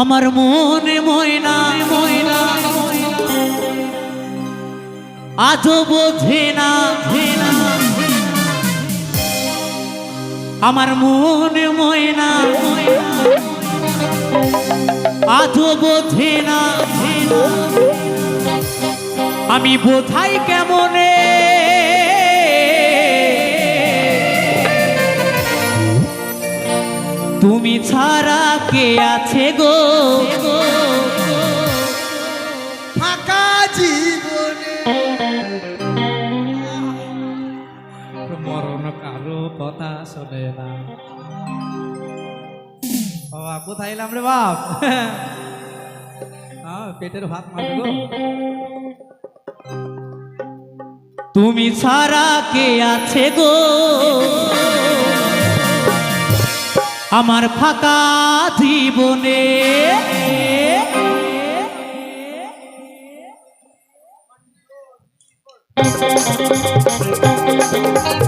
আমার মনে ময়না ময়না। আজও বোঝে না আমার মনে ময়না আজও বোঝে না। আমি বোঝাই কেমনে তুমি ছাড়া কে আছে গো? ফাঁকা জীবনে। মরণ কারও কথা শোনে না। বাবা কোথায় এলাম রে বাপ? হ্যাঁ পেটের ভাত মারবে গো। তুমি ছাড়া কে আছে গো? আমার ফাঁকা জীবনে।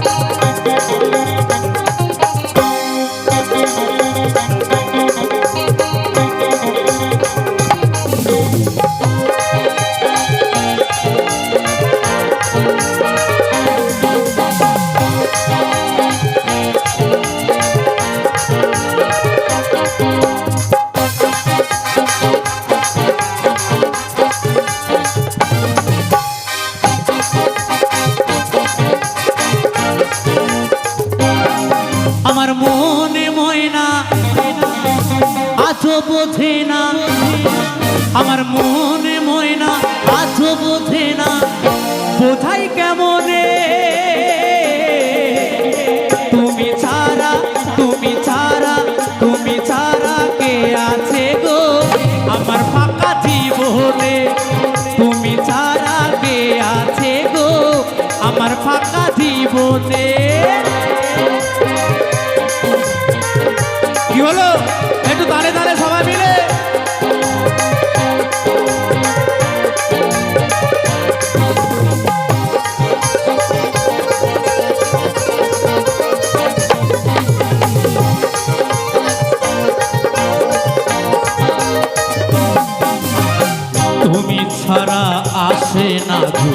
আমার বোঝে না। আমার মনে ময়না আজও বোঝে না। বোঝাই কেমনে? তুমি ছাড়া তুমি ছাড়া তুমি ছাড়া কে আছে গো? আমার ফাঁকা জীবনে তুমি ছাড়া কে আছে গো? আমার ফাঁকা জীবনে তুমি ছাড়া আসে না গো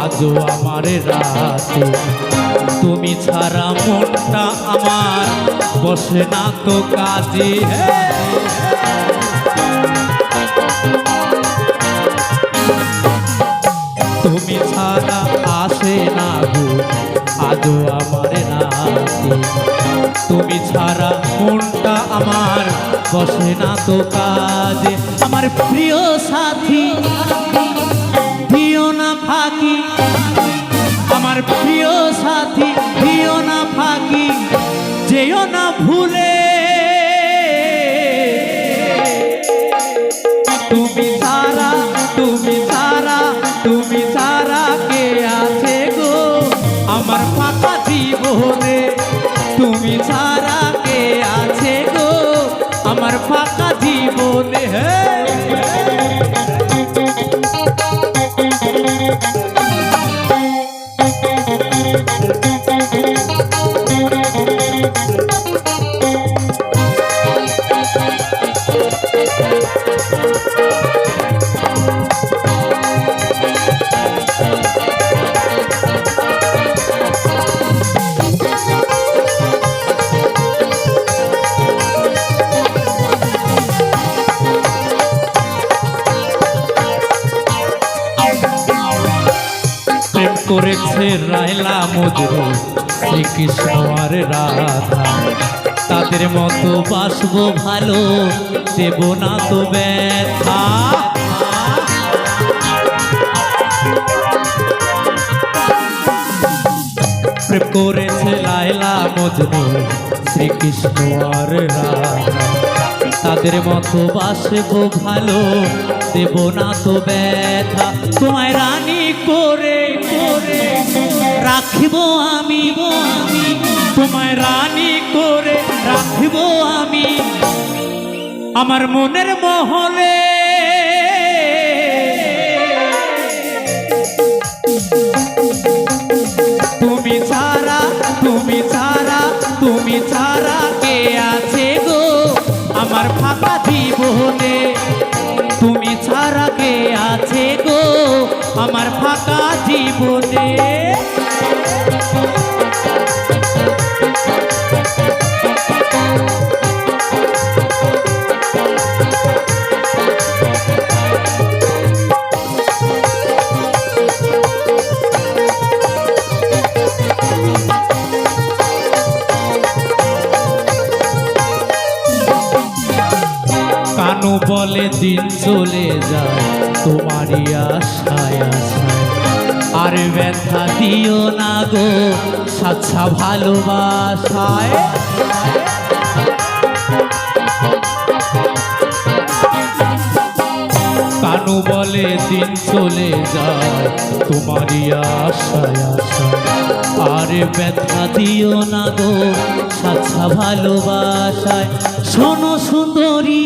আজও আমার রাতে। তুমি ছাড়া মনটা আমার বসে না তো কাজে। তুমি ছাড়া আসে না গো আজও আমার রাতে। তুমি ছাড়া মনটা আমার বসে না তো কাজে। প্রিয় সাথী না ফাঁকি। আমার প্রিয় সাথী না ফাঁকি, যেও না ভুলে। তুমি সারা, তুমি তুমি কে আছে গো? আমার তুমি কে আছে গো? আমার ফাঁকা করেছে রায়লা মজরু শ্রীকৃষ্ণ আর রাধা। তাদের মতো বাসবো ভালো, দেব না তো ব্যথা। করেছে লায়লা মজনু, শ্রীকৃষ্ণ আর রাধা। তাদের মতো বাসবো ভালো, দেব না তো ব্যথা। তোমায় রানী করে করে রাখিব আমি আমি। তোমায় রানী করে রাখিব আমি। আমার মনের মহলে জীবনে। কানু বলে দিন চলে যায় তোমারই আর ব্যথা দিও না গো। সাচ্ছা ভালোবাসায়। কানু বলে, দিন চলে যায়, তোমারই আশায় আর ব্যথা দিও না গো। সাচ্ছা ভালোবাসায়। শোনো সুন্দরী।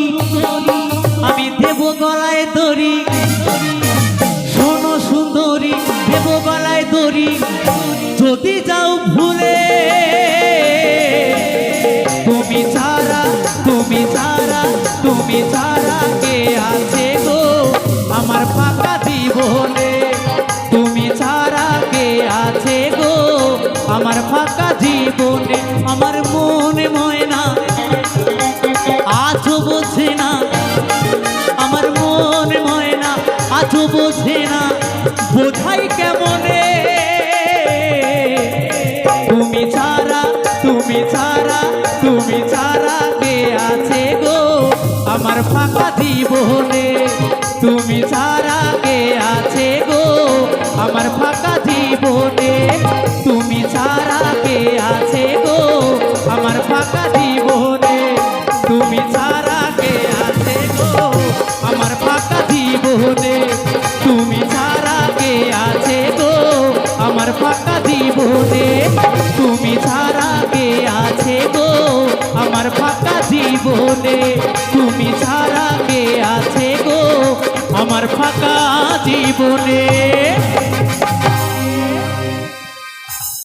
তুমি ছাড়া কে আছে গো, আমার ফাঁকা জীবনে। তুমি ছাড়া কে আছে গো, আমার ফাঁকা জীবনে, আমার মনে ময়না। আজও বোঝে না, আমার মনে ময়না, আজও বোঝে না, বোঝাই কেমনে? তুমি ছাড়া তুমি ছাড়া তুমি ছাড়া কে আছে গো আমার ফাঁকা জীবনে, তুমি ছাড়া কে আছে গো? আমার ফাঁকা জীবনে, তুমি ছাড়া কে আছে গো? আমার তুমি